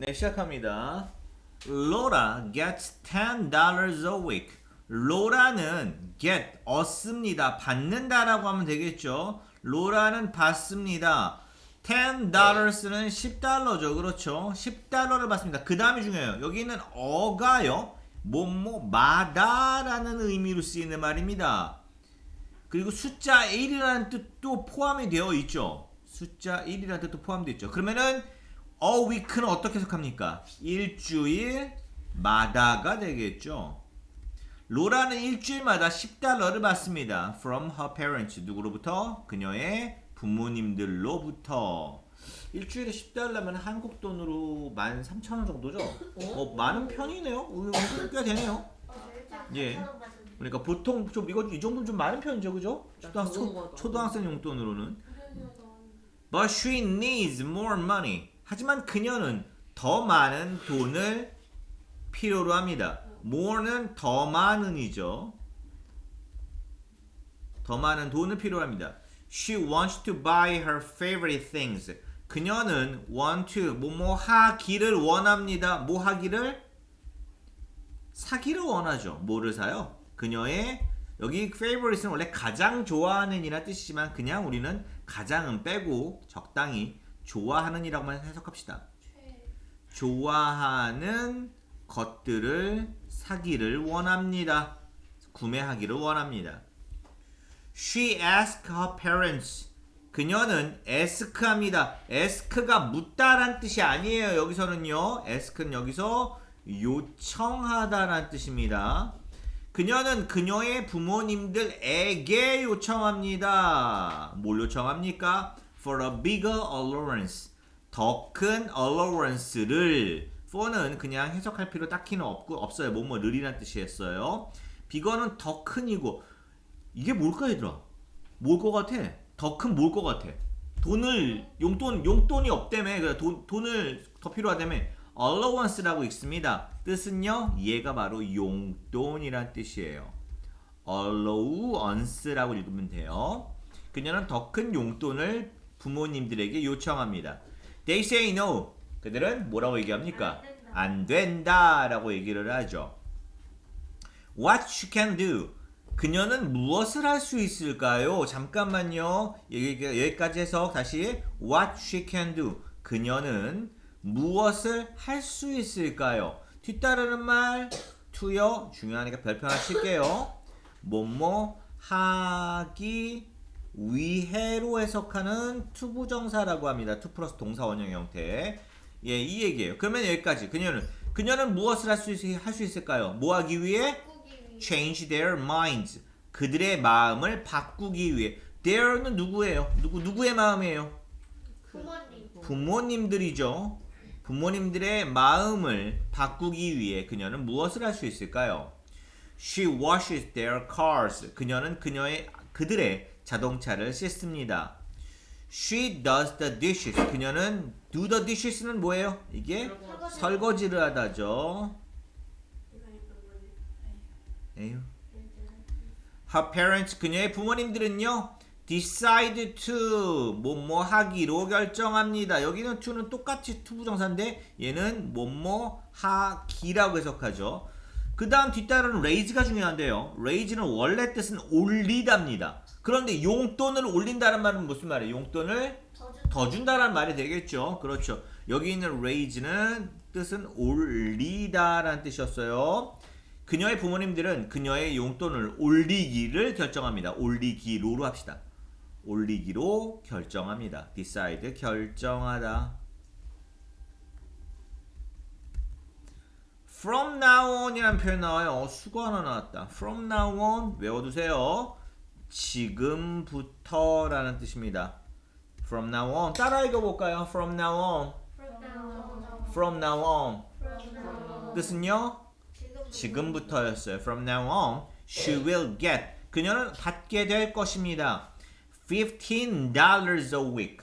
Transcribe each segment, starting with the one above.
네, 시작합니다. Laura gets $10 a week. 로라는 get 얻습니다. 받는다라고 하면 되겠죠. 로라는 받습니다. $10는 10달러죠. 그렇죠. 10달러를 받습니다. 그 다음이 중요해요. 여기는 어가요. 뭐뭐마다라는 의미로 쓰이는 말입니다. 그리고 숫자 1이라는 뜻도 포함이 되어 있죠. 숫자 1이라는 뜻도 포함되어 있죠. 그러면은 a week는 어떻게 해석합니까? 일주일마다가 되겠죠. 로라는 일주일마다 10달러를 받습니다. From her parents. 누구로부터? 그녀의 부모님들로부터. 일주일에 10달러면 한국 돈으로 13,000원 정도죠? 어, 많은 편이네요. 어, 꽤 되네요. 예. 그러니까 보통 좀 이거 이 정도면 좀 많은 편이죠, 그죠? 초등학생. 초등학생 용돈으로는. But she needs more money. 하지만 그녀는 더 많은 돈을 필요로 합니다. more는 더 많은이죠. 더 많은 돈을 필요로 합니다. She wants to buy her favorite things. 그녀는 want to 뭐뭐 하기를 원합니다. 뭐 하기를 사기를 원하죠. 뭐를 사요? 그녀의 여기 favorite는 원래 가장 좋아하는 이란 뜻이지만 그냥 우리는 가장은 빼고 적당히 좋아하는 이라고만 해석합시다. 좋아하는 것들을 사기를 원합니다. 구매하기를 원합니다. She asked her parents. 그녀는 ask합니다. ask가 묻다란 뜻이 아니에요. 여기서는요. ask는 여기서 요청하다란 뜻입니다. 그녀는 그녀의 부모님들에게 요청합니다. 뭘 요청합니까? For a bigger allowance. 더 큰 allowance를 for는 그냥 해석할 필요 딱히는 없고 없어요. 뭐뭐 를이란 뜻이었어요. bigger는 더 큰이고 이게 뭘까 얘들아? 뭘 것 같아? 더 큰 뭘 것 같아? 돈을 용돈 용돈이 없다며 그래 돈 돈을 더 필요하다며 allowance라고 있습니다. 뜻은요 얘가 바로 용돈이란 뜻이에요. allowance라고 읽으면 돼요. 그녀는 더 큰 용돈을 부모님들에게 요청합니다. They say no. 그들은 뭐라고 얘기합니까? 안 된다 라고 얘기를 하죠. What she can do. 그녀는 무엇을 할 수 있을까요? 잠깐만요. 여기, 여기까지 해서 다시 What she can do. 그녀는 무엇을 할 수 있을까요? 뒤따르는 말 to요. 중요하니까 별표 하나 칠게요. 뭐뭐 하기 위해로 해석하는 투부정사라고 합니다. 투 플러스 동사 원형 형태. 예, 이 얘기예요. 그러면 여기까지. 그녀는 그녀는 무엇을 할 수 있을까요? 뭐 하기 위해? change their minds. 그들의 마음을 바꾸기 위해. their는 누구예요? 누구 누구의 마음이에요? 부모님. 부모님들이죠. 부모님들의 마음을 바꾸기 위해 그녀는 무엇을 할 수 있을까요? She washes their cars. 그녀는 그녀의 그들의 자동차를 씻습니다. She does the dishes. 그녀는 do the dishes는 뭐예요? 이게 설거지를 하다죠. 에휴. Her parents 그녀의 부모님들은요 decide to 뭐뭐 하기로 결정합니다. 여기는 to는 똑같이 to 부정사인데 얘는 뭐뭐 하기라고 해석하죠. 그 다음 뒤따르는 raise가 중요한데요. raise는 원래 뜻은 올리다입니다. 그런데 용돈을 올린다는 말은 무슨 말이에요? 용돈을 더 준다라는 말이 되겠죠. 그렇죠. 여기 있는 raise는 뜻은 올리다라는 뜻이었어요. 그녀의 부모님들은 그녀의 용돈을 올리기를 결정합니다. 올리기로로 합시다. 올리기로 결정합니다. decide 결정하다. From now on이라는 표현 나와요. 어, 수고 하나 나왔다. From now on 외워두세요. 지금부터라는 뜻입니다. From now on 따라 읽어볼까요? From now on. From now on. 뜻은요? 지금부터였어요. From now on, she will get. 그녀는 받게 될 것입니다. $15 a week.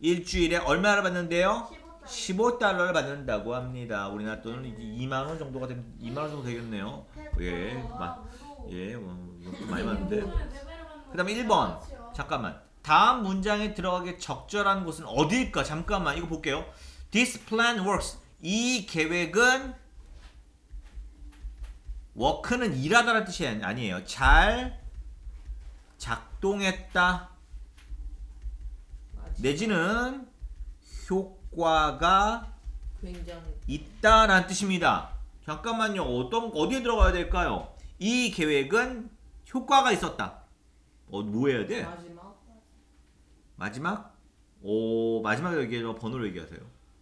일주일에 얼마를 받는데요? 15달러를 받는다고 합니다. 우리나라 돈은 2만 원 정도가 되면 2만 원 정도 되겠네요. 예, 마, 예, 어, 이것도 많이 받는데. 그다음에 1번. 잠깐만. 다음 문장에 들어가기 적절한 곳은 어디일까? 잠깐만 이거 볼게요. This plan works. 이 계획은 work는 일하다라는 뜻이 아니- 아니에요. 잘 작동했다. 내지는 효 과가 굉장히 있다라는 뜻입니다. 잠깐만요. 어떤 어디에 들어가야 될까요? 이 계획은 효과가 있었다. 어, 뭐 해야 돼? 마지막 마지막? 오, 마지막에 얘기해서 번호를 얘기하세요.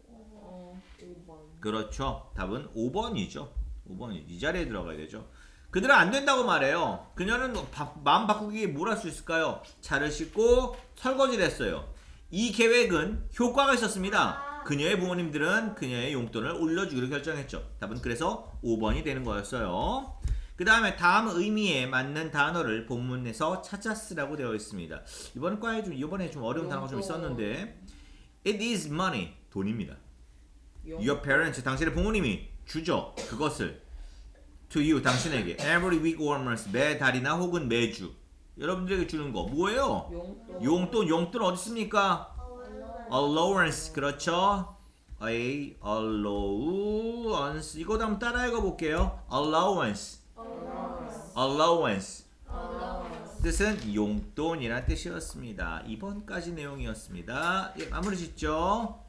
어 5번 그렇죠. 답은 5번이죠. 5번이 이 자리에 들어가야 되죠. 그들은 안 된다고 말해요. 그녀는 바- 마음 바꾸기에 뭘 할 수 있을까요? 차를 싣고 설거지를 했어요. 이 계획은 효과가 있었습니다. 그녀의 부모님들은 그녀의 용돈을 올려주기로 결정했죠. 답은 그래서 5번이 되는 거였어요. 그 다음에 다음 의미에 맞는 단어를 본문에서 찾아 쓰라고 되어 있습니다. 이번 과에 좀 이번에 좀 어려운 단어가 좀. 있었는데 It is money 돈입니다. 용 Your parents 당신의 부모님이 주죠 그것을 to you 당신에게 every week or month 매 달이나 혹은 매주 여러분들에게 주는 거 뭐예요? 용돈 용돈 용돈 어디 있습니까? allowance. 그렇죠? a allowance. 이거 한번 따라 읽어 볼게요. Allowance. Allowance. 뜻은 용돈이란 뜻이었습니다. 2번까지 내용이었습니다. 예, 마무리 짓죠